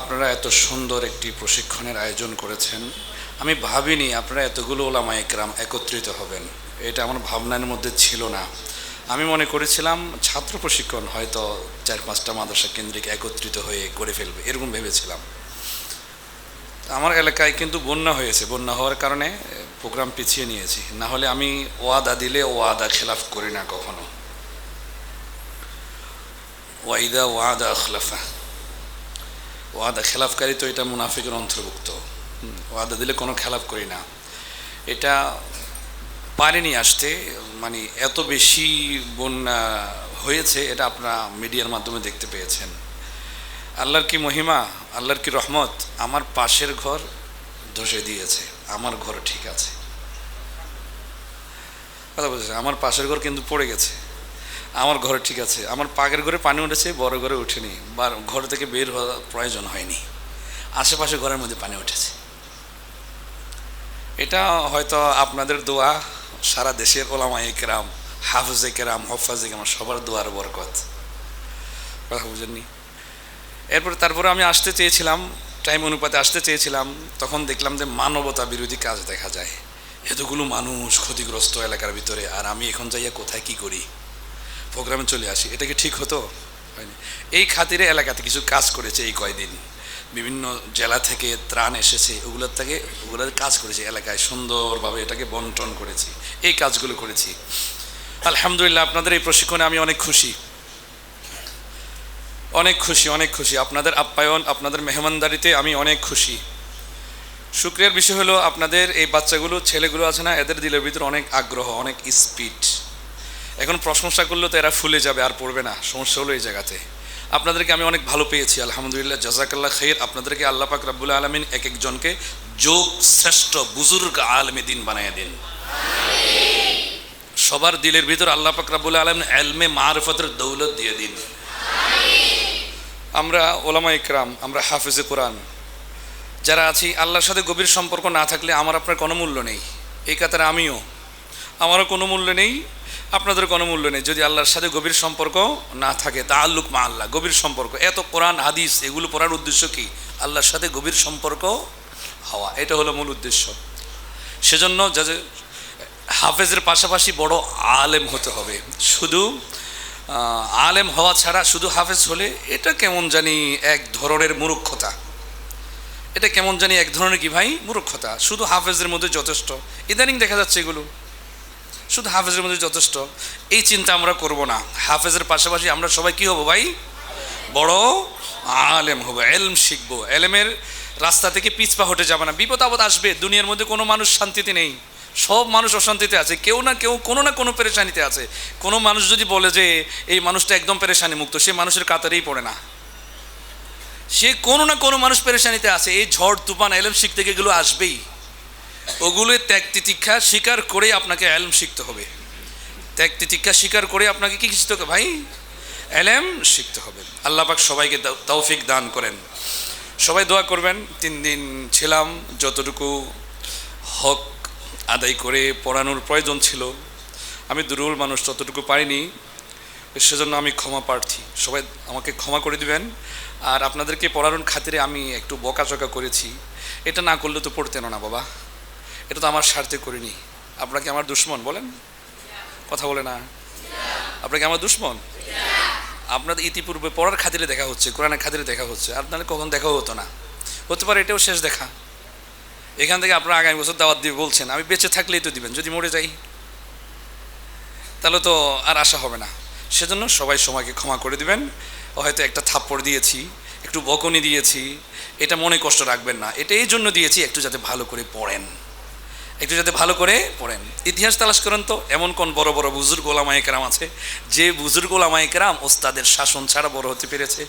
আপনারা এত সুন্দর একটি প্রশিক্ষণের আয়োজন করেছেন। আমি ভাবিনি আপনারা এতগুলো ওলামা একরাম একত্রিত হবেন। এটা আমার ভাবনার মধ্যে ছিল না। আমি মনে করেছিলাম ছাত্র প্রশিক্ষণ হয়তো চার পাঁচটা মাদ্রাসা কেন্দ্রিক একত্রিত হয়ে করে ফেলবে, এরকম ভেবেছিলাম। আমার এলাকায় কিন্তু বন্যা হয়েছে, বন্যা হওয়ার কারণে প্রোগ্রাম পিছিয়ে নিয়েছি। না হলে আমি ওয়াদা দিলে ওয়াদা খেলাফ করি না কখনো। ওয়াইদা ওয়াদা আখলাফা ওয়াদা, খেলাফকারী তো এটা মুনাফিকের অন্তর্ভুক্ত। ওয়াদা দিলে কোনো খেলাফ করি না। এটা পারেনি আসতে মানে এত বেশি বন্যা হয়েছে, এটা আপনারা মিডিয়ার মাধ্যমে দেখতে পেয়েছেন। আল্লাহর কি মহিমা, আল্লাহর কি রহমত, আমার পাশের ঘর ধসে দিয়েছে, আমার ঘর ঠিক আছে। কথা বলছে আমার পাশের ঘর কিন্তু পড়ে গেছে। আমার ঘরে ঠিক আছে। আমার পাকের ঘরে পানি উঠেছে, বড় ঘরে উঠেনি। বা ঘর থেকে বের হওয়া প্রয়োজন হয়নি। আশেপাশে ঘরের মধ্যে পানি উঠেছে। এটা হয়তো আপনাদের দোয়া, সারা দেশের ওলামাই কেরাম হাফজে কেরাম হফাজে কেরাম সবার দোয়ার বরকত। কথা বুঝেননি? এরপরে তারপরে আমি আসতে চেয়েছিলাম টাইম অনুপাতে আসতে চেয়েছিলাম, তখন দেখলাম যে মানবতা বিরোধী কাজ দেখা যায়। এতগুলো মানুষ ক্ষতিগ্রস্ত এলাকার ভিতরে, আর আমি এখন যাইয়া কোথায় কি করি? প্রোগ্রামে চলে আসি। এটা কি ঠিক হতো? হয়নি। এই খাতিরে এলাকাতে কিছু কাজ করেছে এই কয়দিন। বিভিন্ন জেলা থেকে ত্রাণ এসেছে, ওগুলোর থেকে ওগুলোর কাজ করেছি এলাকায়। সুন্দরভাবে এটাকে বন্টন করেছি। এই কাজগুলো করেছি। আলহামদুলিল্লাহ আপনাদের এই প্রশিক্ষণে আমি অনেক খুশি। অনেক খুশি অনেক খুশি। আপনাদের আপ্যায়ন, আপনাদের মেহমানদারিতে আমি অনেক খুশি। শুক্রিয়ার বিষয় হলো আপনাদের এই বাচ্চাগুলো, ছেলেগুলো আছে না, এদের দিলের ভিতরে অনেক আগ্রহ, অনেক স্পিড। এখন প্রশংসা করলেও তো এরা ফুলে যাবে আর পড়বে না। সমস্যা হলো এই জায়গাতে। আপনাদেরকে আমি অনেক ভালো পেয়েছি আলহামদুলিল্লাহ জাজাকাল্লাহ খের আপনাদেরকে আল্লাহ পাক রাব্বুল আলমিন এক একজনকে যোগ শ্রেষ্ঠ বুজুর্গ আলমে দিন বানায় দিন। সবার দিলের ভিতর আল্লাহ পাক রাব্বুল আলম এলমে মারফতের দৌলত দিয়ে দিন। আমরা ওলামা ইকরাম আমরা হাফিজে কোরআন। যারা আছি আল্লাহর সাথে গভীর সম্পর্ক না থাকলে আমার আপনার কোনো মূল্য নেই। এই কাতারে আমিও। আমারও কোনো মূল্য নেই। আপনাদের কোনো মূল্য নেই। যদি আল্লাহর সাথে গভীর সম্পর্ক না থাকে তা আল্লুক মা আল্লাহ, গভীর সম্পর্ক। এত কোরআন, হাদিস, এগুলো পড়ার উদ্দেশ্য কি? আল্লাহর সাথে গভীর সম্পর্ক হওয়া, এটা হলো মূল উদ্দেশ্য। সেজন্য যাতে হাফেজের পাশাপাশি বড় আলেম হতে হবে। শুধু আলেম হওয়া ছাড়া শুধু হাফেজ হলে এটা কেমন জানি এক ধরনের মূর্খতা। এটা কেমন জানি এক ধরনের কি ভাই? মূর্খতা। শুধু হাফেজের মধ্যে যথেষ্ট। ইদানিং দেখা যাচ্ছে এগুলো। শুধু হাফেজের মধ্যে যথেষ্ট। এই চিন্তা আমরা করব না। হাফেজের পাশাপাশি আমরা সবাই কি হব ভাই? বড় আলেম হব, এলম শিখব। এলেমের রাস্তা থেকে পিছপা হটে যাবে না। বিপদ আপদ আসবে, দুনিয়ার মধ্যে কোনো মানুষ শান্তিতে নেই। সব মানুষ অশান্তিতে আছে, কেউ না কেউ কোনো না কোনো পেরেশানিতে আছে। কোনো মানুষ যদি বলে যে, এই মানুষটা একদম পেরেশানি মুক্ত সে মানুষের কাতারেই পড়ে না। সে কোনো না কোনো মানুষ পেরেশানিতে আছে। এই ঝড়, তুফান, এলম শিখতে এগুলো আসবেই। ওগুলো ত্যাগ তিতিক্ষা স্বীকার করে আপনাকে অ্যালম শিখতে হবে। ত্যাগ তিতিক্ষা স্বীকার করে আপনাকে কি শিখতে হবে ভাই? এলেম শিখতে হবে। আল্লাহ পাক সবাইকে তৌফিক দান করেন। সবাই দোয়া করবেন, তিন দিন ছিলাম, যতটুকু হক আদায় করে পড়ানোর প্রয়োজন ছিল, আমি দুর্বল মানুষ ততটুকু পারিনি, সেজন্য আমি ক্ষমা প্রার্থী। সবাই আমাকে ক্ষমা করে দিবেন। আর আপনাদেরকে পড়ানোর খাতিরে আমি একটু বকাচকা করেছি। এটা না করলে তো পড়তেন না বাবা। এটা তো আমার স্বার্থে করিনি। আপনাকে আমার দুশ্মন বলেন? কথা বলে না। আপনাকে আমার দুশ্মন? আপনাদের ইতিপূর্বে পড়ার খাতিরে দেখা হচ্ছে, কোরআনের খাতিরে দেখা হচ্ছে। আপনাদের কখন দেখা হতো না। হতে পারে এটাও শেষ দেখা। এখান থেকে আপনারা আগামী বছর দাওয়াত দিয়ে বলছেন, আমি বেঁচে থাকলেই তো দিবেন, যদি মরে যাই। তাহলে তো আর আশা হবে না। সেজন্য সবাই সময়কে ক্ষমা করে দিবেন। হয়তো একটা থাপ্পড় দিয়েছি, একটু বকনি দিয়েছি, এটা মনে কষ্ট রাখবেন না। এটা এই জন্য দিয়েছি, একটু যাতে ভালো করে পড়েন। একটু যাতে ভালো করে পড়েন। ইতিহাস তালাশ করেন তো, এমন কোন বড় বড় বুজুর্গ ওলামায়ে কেরাম আছে, যে বুজুর্গ ওলামায়ে কেরাম ওস্তাদের শাসন ছাড়া বড় হতে পেরেছে?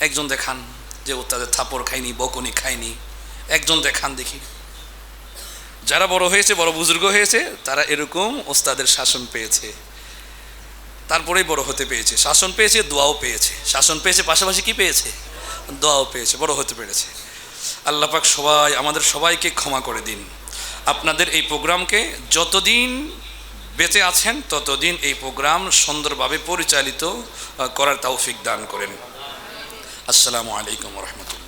একজন দেখান, যে ওস্তাদের থাপড় খায়নি, বকনি খায়নি। একজন দেখান দেখি। যারা বড় হয়েছে, বড় বুজুর্গ হয়েছে, তারা এরকম ওস্তাদের শাসন পেয়েছে। তারপরেই বড় হতে পেয়েছে। শাসন পেয়েছে, দোয়াও পেয়েছে। শাসন পেয়েছে, পাশাপাশি কি পেয়েছে? দোয়াও পেয়েছে, বড় হতে পেরেছে। আল্লাহ পাক সবাই, আমাদের সবাইকে ক্ষমা করে দিন। আপনাদের এই প্রোগ্রামকে যতদিন বেঁচে আছেন, ততদিন এই প্রোগ্রাম সুন্দরভাবে পরিচালিত করার তৌফিক দান করেন। আসসালামু আলাইকুম রহমতুল্লাহ।